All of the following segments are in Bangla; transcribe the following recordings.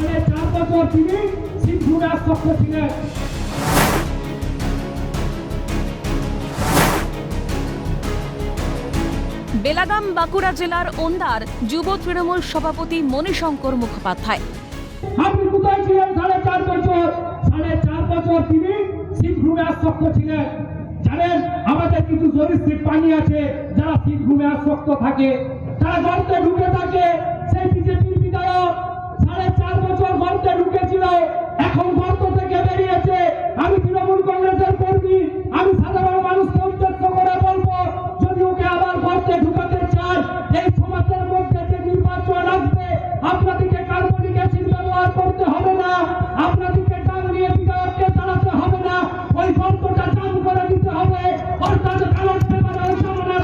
সাড়ে চার বছর তিনি সিদ্ধুর আসক্ত ছিলেন। বেলাগাম বাঁকুড়া জেলার ওন্দার যুব তৃণমূল সভাপতি মণিশঙ্কর মুখোপাধ্যায়। আপনি কোথায় ছিলেন? সাড়ে চার বছর। সাড়ে চার বছর তিনি আসক্ত ছিলেন। জানেন আমাদের কিছু সরীসৃপ প্রাণী আছে যারা আসক্ত থাকে তারা গর্তে ঢুকে থাকে। ওর কাগজ পেপারে ওই সামনে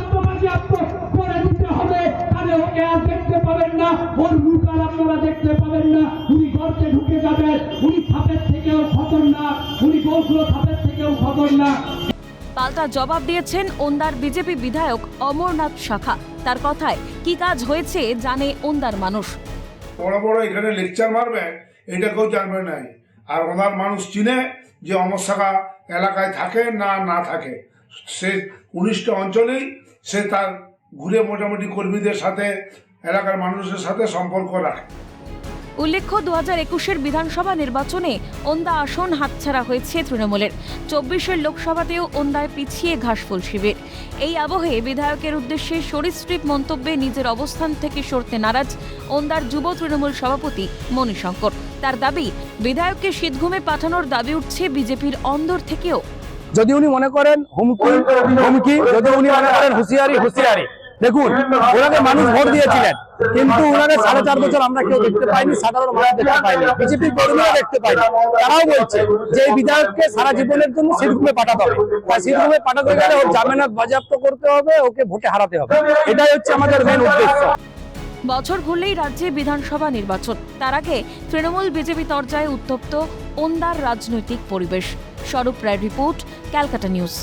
করে দিতে হবে। তাহলে ওকে আর দেখতে পাবেন না ওর মুখ আর আপনারা দেখতে পাবেন না। উনি গর্তে ঢুকে যাবেন উনি সাপের থেকেও খতরনাক উনি কৌশল সাপের থেকেও খতরনাক। পাল্টা জবাব দিয়েছেন ওন্দার বিজেপি বিধায়ক অমরনাথ শাখা। তার কথায় কি কাজ হয়েছে জানে ওন্দার মানুষ। বড় বড় এখানে লেকচার মারবে এটা কেউ জানবে নাই। আর ওনার মানুষ চিনে যে অমর শাখা এলাকায় থাকে না না থাকে। সে উনিশটা অঞ্চলেই সে তার ঘুরে মোটামুটি কর্মীদের সাথে, এলাকার মানুষের সাথে সম্পর্ক রাখে। উল্লেখ্য দু হাজার একুশের বিধানসভা নির্বাচনে ওন্দা আসন হাতছাড়া হয়েছে তৃণমূলের। চব্বিশের লোকসভাতেও ওন্দায় পিছিয়ে ঘাসফুল শিবির। এই আবহে বিধায়কের উদ্দেশ্যে সরীসৃপ মন্তব্যে নিজের অবস্থান থেকে সরতে নারাজ ওন্দার যুব তৃণমূল সভাপতি মণিশঙ্কর। তার দাবি, বিধায়ককে শীতঘুমে পাঠানোর দাবি উঠছে বিজেপির অন্দর থেকেও। যদি উনি মনে করেন হুমকি হুমকি যদি উনি মনে করেন হুঁশিয়ারি হুঁশিয়ারি। দেখুন ওনাকে মানুষ ভোট দিয়েছিলেন কিন্তু ওনাকে সাড়ে চার বছর আমরা কেউ দেখতে পাইনি সাধারণ মানুষ দেখতে পাইনি। বিজেপি কর্মীরা দেখতে পাইনি। তারাও বলছে যে এই বিধায়ককে সারা জীবনের জন্য শীতঘুমে পাঠাতে হবে। তাই শীতঘুমে পাঠাতে গেলে ওর জামিনত বাজেয়াপ্ত করতে হবে ওকে ভোটে হারাতে হবে। এটাই হচ্ছে আমাদের মেন উদ্দেশ্য। বছর ঘুরলেই রাজ্যে বিধানসভা নির্বাচন। তার আগে তৃণমূল বিজেপি তরজায় উত্তপ্ত ওন্দার রাজনৈতিক পরিবেশ। স্বরূপ রায় রিপোর্ট ক্যালকাটা নিউজ